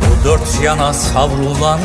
Bu dört yana savrulan